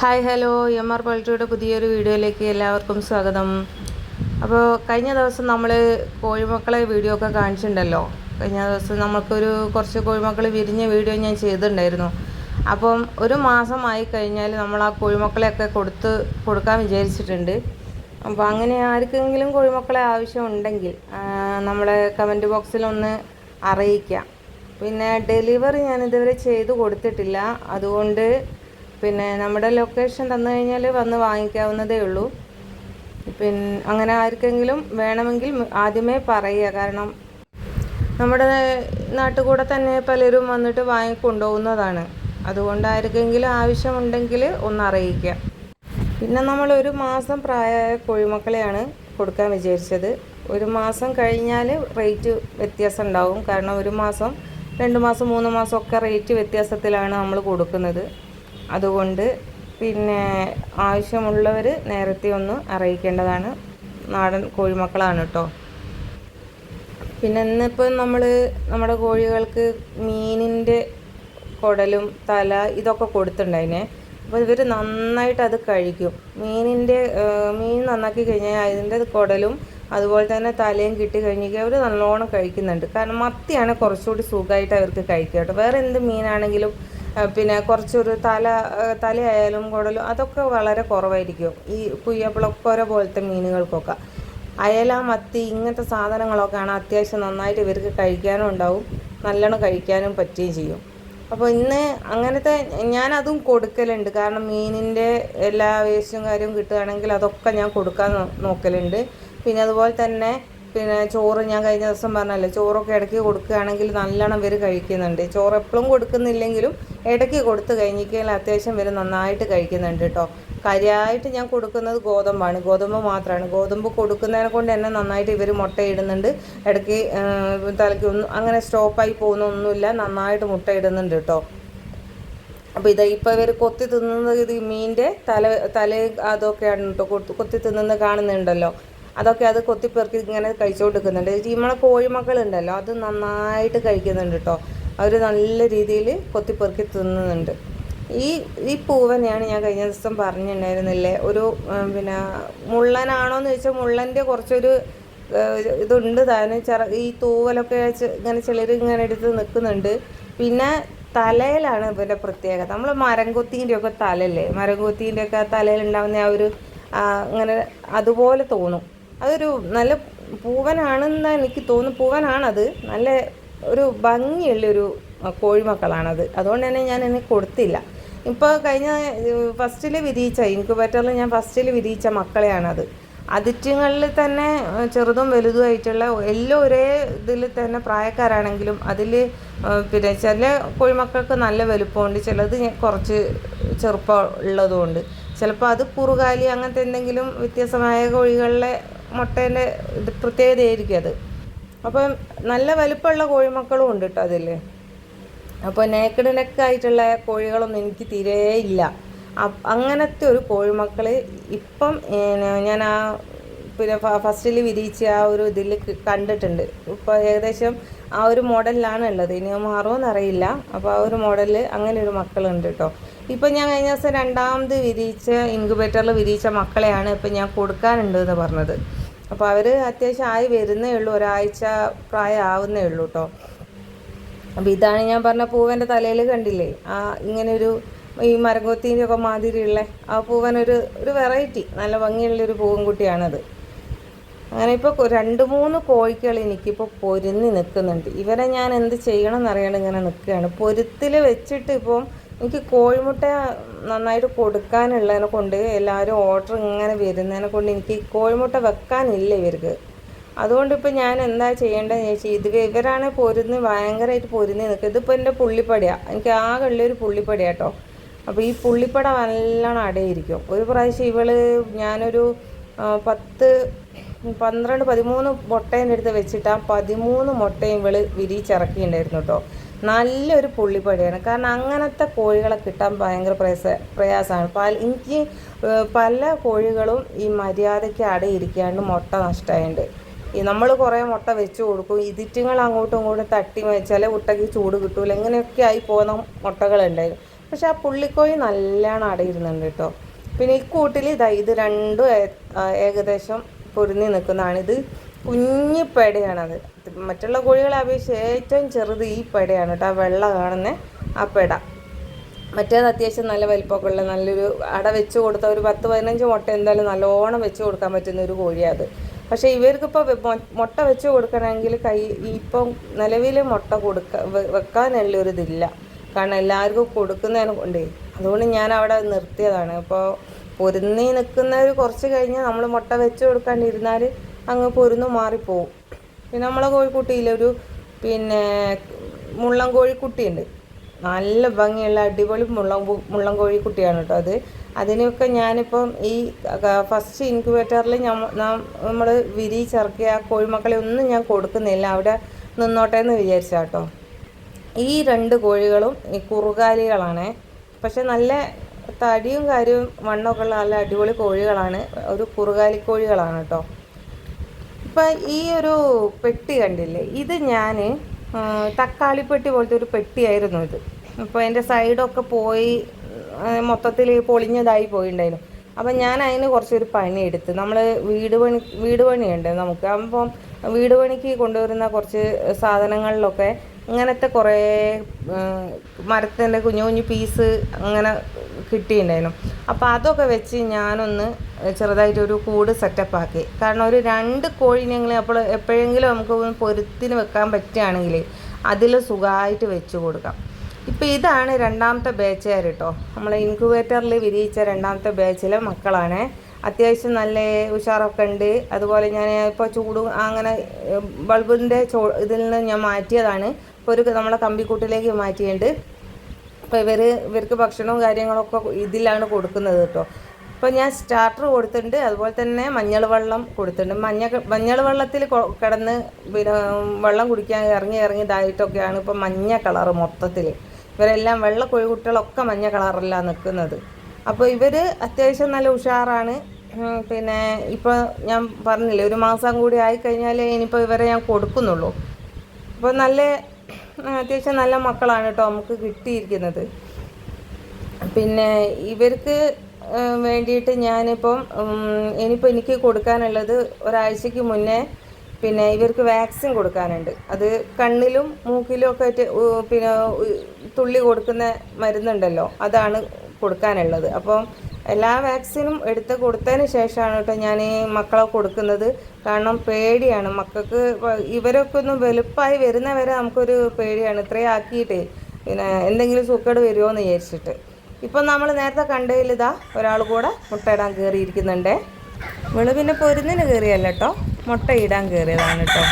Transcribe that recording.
Hi hello. M R പൾട്ടിയുടെ പുതിയൊരു വീഡിയോയിലേക്ക് എല്ലാവർക്കും സ്വാഗതം. അപ്പോൾ കഴിഞ്ഞ ദിവസം നമ്മൾ കോഴിമക്കളെ വീഡിയോ ഒക്കെ കാണിച്ചിട്ടുണ്ടല്ലോ. കഴിഞ്ഞ ദിവസം നമുക്കൊരു കുറച്ച് കോഴിമക്കൾ വിരിഞ്ഞ വീഡിയോ ഞാൻ ചെയ്തിട്ടുണ്ടായിരുന്നു. അപ്പം ഒരു മാസമായി കഴിഞ്ഞാൽ നമ്മൾ ആ കോഴിമക്കളെയൊക്കെ കൊടുത്ത് കൊടുക്കാൻ വിചാരിച്ചിട്ടുണ്ട്. അപ്പോൾ അങ്ങനെ ആർക്കെങ്കിലും കോഴിമക്കളെ ആവശ്യമുണ്ടെങ്കിൽ നമ്മളെ കമന്റ് ബോക്സിലൊന്ന് അറിയിക്കാം. പിന്നെ ഡെലിവറി ഞാൻ ഇതുവരെ ചെയ്ത് കൊടുത്തിട്ടില്ല. അതുകൊണ്ട് പിന്നെ നമ്മുടെ ലൊക്കേഷൻ തന്നു കഴിഞ്ഞാൽ വന്ന് വാങ്ങിക്കാവുന്നതേ ഉള്ളൂ. പിന്നെ അങ്ങനെ ആർക്കെങ്കിലും വേണമെങ്കിൽ ആദ്യമേ പറയുക. കാരണം നമ്മുടെ നാട്ടുകൂടെ തന്നെ പലരും വന്നിട്ട് വാങ്ങിക്കൊണ്ടുപോകുന്നതാണ്. അതുകൊണ്ട് ആർക്കെങ്കിലും ആവശ്യമുണ്ടെങ്കിൽ ഒന്ന് അറിയിക്കുക. പിന്നെ നമ്മൾ ഒരു മാസം പ്രായമായ കോഴിമക്കളെയാണ് കൊടുക്കാൻ വിചാരിച്ചത്. ഒരു മാസം കഴിഞ്ഞാൽ റേറ്റ് വ്യത്യാസം ഉണ്ടാവും. കാരണം ഒരു മാസം രണ്ട് മാസം മൂന്ന് മാസം ഒക്കെ റേറ്റ് വ്യത്യാസത്തിലാണ് നമ്മൾ കൊടുക്കുന്നത്. അതുകൊണ്ട് പിന്നെ ആവശ്യമുള്ളവർ നേരത്തെ ഒന്ന് അറിയിക്കേണ്ടതാണ്. നാടൻ കോഴിമക്കളാണ് കേട്ടോ പിന്നെ ഇന്നിപ്പം നമ്മൾ നമ്മുടെ കോഴികൾക്ക് മീനിന്റെ കുടലും തല ഇതൊക്കെ കൊടുത്തിട്ടുണ്ടായിനെ. അപ്പോൾ ഇവർ നന്നായിട്ട് അത് കഴിക്കും. മീനിന്റെ മീൻ നന്നാക്കി കഴിഞ്ഞാൽ അതിന്റെ കുടലും അതുപോലെ തന്നെ തലയും കിട്ടി കഴിഞ്ഞാൽ അവർ നല്ലോണം കഴിക്കുന്നുണ്ട്. കാരണം മത്തിയാണ് കുറച്ചുകൂടി സുഖമായിട്ട് അവർക്ക് കഴിക്കുക കേട്ടോ. വേറെ എന്ത് മീനാണെങ്കിലും പിന്നെ കുറച്ചൊരു തല തലയായാലും കുടലും അതൊക്കെ വളരെ കുറവായിരിക്കും. ഈ കുയ്യപ്പിളക്കൊര പോലത്തെ മീനുകൾക്കൊക്കെ. അയല മത്തി ഇങ്ങനത്തെ സാധനങ്ങളൊക്കെയാണ് അത്യാവശ്യം നന്നായിട്ട് ഇവർക്ക് കഴിക്കാനും ഉണ്ടാവും. നല്ലോണം കഴിക്കാനും പറ്റുകയും ചെയ്യും. അപ്പോൾ ഇന്ന് അങ്ങനത്തെ ഞാനതും കൊടുക്കലുണ്ട്. കാരണം മീനിന്റെ എല്ലാ വേസ്റ്റും കാര്യവും കിട്ടുകയാണെങ്കിൽ അതൊക്കെ ഞാൻ കൊടുക്കാൻ നോക്കലുണ്ട്. പിന്നെ അതുപോലെ തന്നെ പിന്നെ ചോറ് ഞാൻ കഴിഞ്ഞ ദിവസം പറഞ്ഞല്ലോ ചോറൊക്കെ ഇടയ്ക്ക് കൊടുക്കുകയാണെങ്കിൽ നല്ലോണം ഇവർ കഴിക്കുന്നുണ്ട്. ചോറ് എപ്പോഴും കൊടുക്കുന്നില്ലെങ്കിലും ഇടയ്ക്ക് കൊടുത്തു കഴിഞ്ഞിരിക്കാൻ അത്യാവശ്യം ഇവർ നന്നായിട്ട് കഴിക്കുന്നുണ്ട് കേട്ടോ കാര്യമായിട്ട് ഞാൻ കൊടുക്കുന്നത് ഗോതമ്പാണ്. ഗോതമ്പ് മാത്രമാണ് ഗോതമ്പ് കൊടുക്കുന്നതിനെ കൊണ്ട് തന്നെ നന്നായിട്ട് ഇവർ മുട്ടയിടുന്നുണ്ട്. ഇടയ്ക്ക് തലയ്ക്ക് ഒന്നും അങ്ങനെ സ്റ്റോപ്പായി പോകുന്നൊന്നുമില്ല. നന്നായിട്ട് മുട്ടയിടുന്നുണ്ട് കേട്ടോ അപ്പോൾ ഇത് ഇപ്പോൾ ഇവർ കൊത്തി തിന്നുന്നത് ഇത് മീനിന്റെ തല തല അതൊക്കെയാണ് കേട്ടോ കൊത്തി തിന്നുന്നത് കാണുന്നുണ്ടല്ലോ. അതൊക്കെ അത് കൊത്തിപ്പെറുക്കി ഇങ്ങനെ കഴിച്ചുകൊണ്ടിരിക്കുന്നുണ്ട് ഈ നമ്മളെ കോഴിമക്കളുണ്ടല്ലോ അത് നന്നായിട്ട് കഴിക്കുന്നുണ്ട് കേട്ടോ അവർ നല്ല രീതിയിൽ കൊത്തിപ്പെറുക്കി തിന്നുന്നുണ്ട്. ഈ ഈ പൂവനെയാണ് ഞാൻ കഴിഞ്ഞ ദിവസം പറഞ്ഞിട്ടുണ്ടായിരുന്നില്ലേ ഒരു പിന്നെ മുള്ളനാണോ എന്ന് ചോദിച്ചാൽ മുള്ളന്റെ കുറച്ചൊരു ഇതുണ്ട്. താനും ചെറ ഈ തൂവലൊക്കെ ഇങ്ങനെ ചിലർ ഇങ്ങനെ എടുത്ത് നിൽക്കുന്നുണ്ട്. പിന്നെ തലയിലാണ് ഇവന്റെ പ്രത്യേകത. നമ്മൾ മരംകൊത്തീന്റെ ഒക്കെ തലല്ലേ മരംകൊത്തീന്റെ ഒക്കെ തലയിലുണ്ടാവുന്ന ആ ഒരു അങ്ങനെ അതുപോലെ തോന്നും. അതൊരു നല്ല പൂവനാണെന്ന് എനിക്ക് തോന്നുന്നു. പൂവനാണത്. നല്ല ഒരു ഭംഗിയുള്ളൊരു കോഴിമക്കളാണത്. അതുകൊണ്ട് തന്നെ ഞാൻ എന്നെ കൊടുത്തില്ല. ഇപ്പോൾ കഴിഞ്ഞ ഫസ്റ്റിൽ വിരിയിച്ച ഇൻക്യുബേറ്ററിൽ ഞാൻ ഫസ്റ്റിൽ വിരിയിച്ച മക്കളെയാണത്. അതിറ്റങ്ങളിൽ തന്നെ ചെറുതും വലുതുമായിട്ടുള്ള എല്ലാം ഒരേ ഇതിൽ തന്നെ പ്രായക്കാരാണെങ്കിലും അതിൽ പിന്നെ ചില കോഴിമക്കൾക്ക് നല്ല വലുപ്പമുണ്ട് ചിലത് കുറച്ച് ചെറുപ്പം ഉള്ളതുകൊണ്ട്. ചിലപ്പോൾ അത് കുറുകാലി അങ്ങനത്തെ എന്തെങ്കിലും വ്യത്യസ്തമായ കോഴികളിലെ മുട്ടേന്റെ ഇത് പ്രത്യേകതയായിരിക്കും അത്. അപ്പം നല്ല വലുപ്പമുള്ള കോഴിമക്കളും ഉണ്ട് കേട്ടോ അതിൽ അപ്പോൾ നേക്കഡ് നെക്ക് ആയിട്ടുള്ള കോഴികളൊന്നും എനിക്ക് തീരെ ഇല്ല. അങ്ങനത്തെ ഒരു കോഴിമക്കൾ ഇപ്പം ഞാൻ ആ പിന്നെ ഫസ്റ്റിൽ വിരിയിച്ച ആ ഒരു ഇതിൽ കണ്ടിട്ടുണ്ട്. ഇപ്പോൾ ഏകദേശം ആ ഒരു മോഡലിലാണ് ഉള്ളത്. ഇനി മാറുമെന്നറിയില്ല. അപ്പോൾ ആ ഒരു മോഡലിൽ അങ്ങനെ ഒരു മക്കളുണ്ട് കേട്ടോ. ഇപ്പം ഞാൻ കഴിഞ്ഞ ദിവസം രണ്ടാമത് വിരിയിച്ച ഇൻക്യുബേറ്ററിൽ വിരിയിച്ച മക്കളെയാണ് ഇപ്പം ഞാൻ കൊടുക്കാനുണ്ട് എന്ന് പറഞ്ഞത്. അപ്പോൾ അവർ അത്യാവശ്യം ആയി വരുന്നേ ഉള്ളൂ. ഒരാഴ്ച പ്രായമാവുന്നേ ഉള്ളൂ കേട്ടോ അപ്പോൾ ഇതാണ് ഞാൻ പറഞ്ഞ പൂവന്റെ തലയിൽ കണ്ടില്ലേ? ആ ഇങ്ങനെ ഒരു ഈ മരംകൊത്തീന്റെ ഒക്കെ മാതിരിയുള്ള ആ പൂവൻ ഒരു ഒരു വെറൈറ്റി. നല്ല ഭംഗിയുള്ളൊരു പൂവൻകുട്ടിയാണത്. അങ്ങനെ ഇപ്പോൾ രണ്ട് മൂന്ന് കോഴികൾ എനിക്കിപ്പോൾ പൊരുന്നി നിൽക്കുന്നുണ്ട്. ഇവരെ ഞാൻ എന്ത് ചെയ്യണം എന്നറിയാണ്ട് ഇങ്ങനെ നിൽക്കുകയാണ്. പൊരുത്തിൽ വെച്ചിട്ട് ഇപ്പം എനിക്ക് കോഴിമുട്ട നന്നായിട്ട് കൊടുക്കാനുള്ളതിനെ കൊണ്ട് എല്ലാവരും ഓർഡർ ഇങ്ങനെ വരുന്നതിനെ കൊണ്ട് എനിക്ക് കോഴിമുട്ട വെക്കാനില്ല ഇവർക്ക്. അതുകൊണ്ട് ഇപ്പം ഞാൻ എന്താ ചെയ്യേണ്ടതെന്ന് ചോദിച്ചാൽ ഇത് ഇവരാണ് പൊരുന്ന് ഭയങ്കരമായിട്ട് പൊരുന്ന് നിൽക്കുക ഇതിപ്പോൾ എന്റെ പുള്ളിപ്പടിയാണ് എനിക്ക് ആകെ ഉള്ളൊരു പുള്ളിപ്പടിയാണ് കേട്ടോ അപ്പോൾ ഈ പുള്ളിപ്പട നല്ലോണം അടയിരിക്കും. ഒരു പ്രാവശ്യം ഇവൾ ഞാനൊരു പത്ത് പന്ത്രണ്ട് പതിമൂന്ന് മുട്ടേന്റെ അടുത്ത് വെച്ചിട്ട് ആ പതിമൂന്ന് മുട്ടയും ഇവൾ വിരിച്ചിറക്കിയിട്ടുണ്ടായിരുന്നു കേട്ടോ നല്ലൊരു പുള്ളിപ്പടിയാണ്. കാരണം അങ്ങനത്തെ കോഴികളെ കിട്ടാൻ ഭയങ്കര പ്രയാസ പ്രയാസമാണ്. പല എനിക്ക് പല കോഴികളും ഈ മര്യാദയ്ക്ക് അടയിരിക്കാണ്ട് മുട്ട നഷ്ടമായുണ്ട് ഈ നമ്മൾ കുറേ മുട്ട വെച്ച് കൊടുക്കും. ഇതിറ്റുങ്ങൾ അങ്ങോട്ടും ഇങ്ങോട്ടും തട്ടി വെച്ചാൽ മുട്ടയ്ക്ക് ചൂട് കിട്ടൂല. ഇങ്ങനെയൊക്കെ ആയി പോകുന്ന മുട്ടകളുണ്ടായിരുന്നു പക്ഷെ ആ പുള്ളിക്കോഴി നല്ലോണം അടയിരുന്നുണ്ട് കേട്ടോ. പിന്നെ ഈ കൂട്ടിൽ ഇതാ ഇത് രണ്ടും ഏകദേശം പൊരുന്നി നിൽക്കുന്നതാണ് ഇത് കുഞ്ഞു പെടയാണത്. മറ്റുള്ള കോഴികളെ അപേക്ഷിച്ച് ഏറ്റവും ചെറുത് ഈ പെടയാണ് കേട്ടോ ആ വെള്ള കാണുന്ന ആ പെട. മറ്റേത് അത്യാവശ്യം നല്ല വലിപ്പമൊക്കെ ഉള്ള നല്ലൊരു അട വെച്ച് കൊടുത്ത ഒരു പത്ത് പതിനഞ്ച് മുട്ട എന്തായാലും നല്ലോണം വെച്ച് കൊടുക്കാൻ പറ്റുന്ന ഒരു കോഴിയാണ് പക്ഷേ ഇവർക്കിപ്പോൾ മുട്ട വെച്ച് കൊടുക്കണമെങ്കിൽ കൈ ഇപ്പം നിലവിൽ മുട്ട കൊടുക്ക വെക്കാനുള്ള ഒരു കാരണം എല്ലാവർക്കും കൊടുക്കുന്നതിനെ കൊണ്ടേ. അതുകൊണ്ട് ഞാൻ അവിടെ നിർത്തിയതാണ്. ഇപ്പോൾ പൊരുന്നി നിൽക്കുന്നവർ കുറച്ച് കഴിഞ്ഞാൽ നമ്മൾ മുട്ട വെച്ച് കൊടുക്കാണ്ടിരുന്നാൽ അങ്ങ് പൊരുന്ന് മാറിപ്പോവും. പിന്നെ നമ്മളെ കോഴിക്കുട്ടിയിലൊരു പിന്നെ മുള്ളൻ കോഴിക്കുട്ടിയുണ്ട്. നല്ല ഭംഗിയുള്ള അടിപൊളി മുള്ളം മുള്ളൻ മുള്ളം കോഴിക്കുട്ടിയാണ് കേട്ടോ അത്. അതിനൊക്കെ ഞാനിപ്പം ഈ ഫസ്റ്റ് ഇൻക്യുബേറ്ററിൽ നമ്മൾ വിരി ആ കോഴിമക്കളെ ഒന്നും ഞാൻ കൊടുക്കുന്നില്ല. അവിടെ നിന്നോട്ടെ എന്ന് വിചാരിച്ച കേട്ടോ. ഈ രണ്ട് കോഴികളും ഈ കുറുകാലികളാണ്. പക്ഷെ നല്ല തടിയും കാര്യവും വണ്ണമൊക്കെ ഉള്ള നല്ല അടിപൊളി കോഴികളാണ്. ഒരു കുറുകാലി കോഴികളാണ് കേട്ടോ. ഇപ്പം ഈ ഒരു പെട്ടി കണ്ടില്ലേ? ഇത് ഞാൻ തക്കാളി പെട്ടി പോലത്തെ ഒരു പെട്ടിയായിരുന്നു ഇത്. അപ്പോൾ എന്റെ സൈഡൊക്കെ പോയി മൊത്തത്തിൽ പൊളിഞ്ഞതായി പോയിണ്ടായിരുന്നു. അപ്പം ഞാൻ അതിന് കുറച്ചൊരു പണി എടുത്ത് നമ്മൾ വീട് പണി വീട് പണിയുണ്ട് നമുക്ക്. അപ്പം വീട് പണിക്ക് കൊണ്ടുവരുന്ന കുറച്ച് സാധനങ്ങളിലൊക്കെ ഇങ്ങനത്തെ കുറേ മരത്തിന്റെ കുഞ്ഞു കുഞ്ഞു പീസ് അങ്ങനെ കിട്ടിയിട്ടുണ്ടായിരുന്നു. അപ്പോൾ അതൊക്കെ വെച്ച് ഞാനൊന്ന് ചെറുതായിട്ടൊരു കൂട് സെറ്റപ്പ് ആക്കി. കാരണം ഒരു രണ്ട് കോഴിനെങ്കിലും അപ്പോൾ എപ്പോഴെങ്കിലും നമുക്ക് പൊരുത്തിന് വെക്കാൻ പറ്റുകയാണെങ്കിൽ അതിൽ സുഖമായിട്ട് വെച്ച് കൊടുക്കാം. ഇപ്പോൾ ഇതാണ് രണ്ടാമത്തെ ബാച്ചുകാർ കേട്ടോ നമ്മൾ ഇൻക്യുബേറ്ററിൽ വിരിയിച്ച രണ്ടാമത്തെ ബാച്ചിലെ മക്കളാണ്. അത്യാവശ്യം നല്ല ഉഷാറൊക്കെ ഉണ്ട്. അതുപോലെ ഞാൻ ഇപ്പോൾ ചൂട് അങ്ങനെ ബൾബിന്റെ ചോ ഇതിൽ നിന്ന് ഞാൻ മാറ്റിയതാണ്. ഇപ്പോൾ ഒരു നമ്മളെ കമ്പിക്കൂട്ടിലേക്ക് മാറ്റിയിട്ടുണ്ട്. അപ്പോൾ ഇവർ ഇവർക്ക് ഭക്ഷണവും കാര്യങ്ങളൊക്കെ ഇതിലാണ് കൊടുക്കുന്നത് കേട്ടോ. ഇപ്പോൾ ഞാൻ സ്റ്റാർട്ടർ കൊടുത്തിട്ടുണ്ട്. അതുപോലെ തന്നെ മഞ്ഞൾ വെള്ളം കൊടുത്തിട്ടുണ്ട്. മഞ്ഞ മഞ്ഞൾ വെള്ളത്തിൽ കിടന്ന് പിന്നെ വെള്ളം കുടിക്കാൻ ഇറങ്ങി ഇറങ്ങി ഇതായിട്ടൊക്കെയാണ് ഇപ്പോൾ മഞ്ഞ കളറ് മൊത്തത്തിൽ ഇവരെല്ലാം വെള്ള കോഴിക്കുട്ടികളൊക്കെ മഞ്ഞ കളറല്ല നിൽക്കുന്നത് അപ്പോൾ ഇവർ അത്യാവശ്യം നല്ല ഉഷാറാണ്. പിന്നെ ഇപ്പോൾ ഞാൻ പറഞ്ഞില്ലേ ഒരു മാസം കൂടി ആയിക്കഴിഞ്ഞാൽ ഇനിയിപ്പോൾ ഇവരെ ഞാൻ കൊടുക്കുന്നുള്ളൂ. അപ്പോൾ നല്ല അത്യാവശ്യം നല്ല മക്കളാണ് കേട്ടോ നമുക്ക് കിട്ടിയിരിക്കുന്നത്. പിന്നെ ഇവർക്ക് വേണ്ടിയിട്ട് ഞാനിപ്പം ഇനിയിപ്പോൾ എനിക്ക് കൊടുക്കാനുള്ളത് ഒരാഴ്ചക്ക് മുന്നേ പിന്നെ ഇവർക്ക് വാക്സിൻ കൊടുക്കാനുണ്ട്. അത് കണ്ണിലും മൂക്കിലും ഒക്കെ പിന്നെ തുള്ളി കൊടുക്കുന്ന മരുന്നുണ്ടല്ലോ അതാണ് കൊടുക്കാനുള്ളത്. അപ്പം എല്ലാ വാക്സിനും എടുത്ത് കൊടുത്തതിന് ശേഷമാണ് കേട്ടോ ഞാൻ ഈ മക്കളെ കൊടുക്കുന്നത്. കാരണം പേടിയാണ്. മക്കൾക്ക് ഇവരൊക്കെ ഒന്ന് വലുപ്പമായി വരുന്നവരെ നമുക്കൊരു പേടിയാണ്. ഇത്രയും ആക്കിയിട്ടേ പിന്നെ എന്തെങ്കിലും സൂക്കേട് വരുമോ എന്ന് വിചാരിച്ചിട്ട്. ഇപ്പം നമ്മൾ നേരത്തെ കണ്ടതിൽ ഇതാ ഒരാൾ കൂടെ മുട്ടയിടാൻ കയറിയിരിക്കുന്നുണ്ട്. ഇവൾ പിന്നെ പൊരുന്നിന് കയറിയല്ല കേട്ടോ. ഇടാൻ കയറിയതാണ് കേട്ടോ.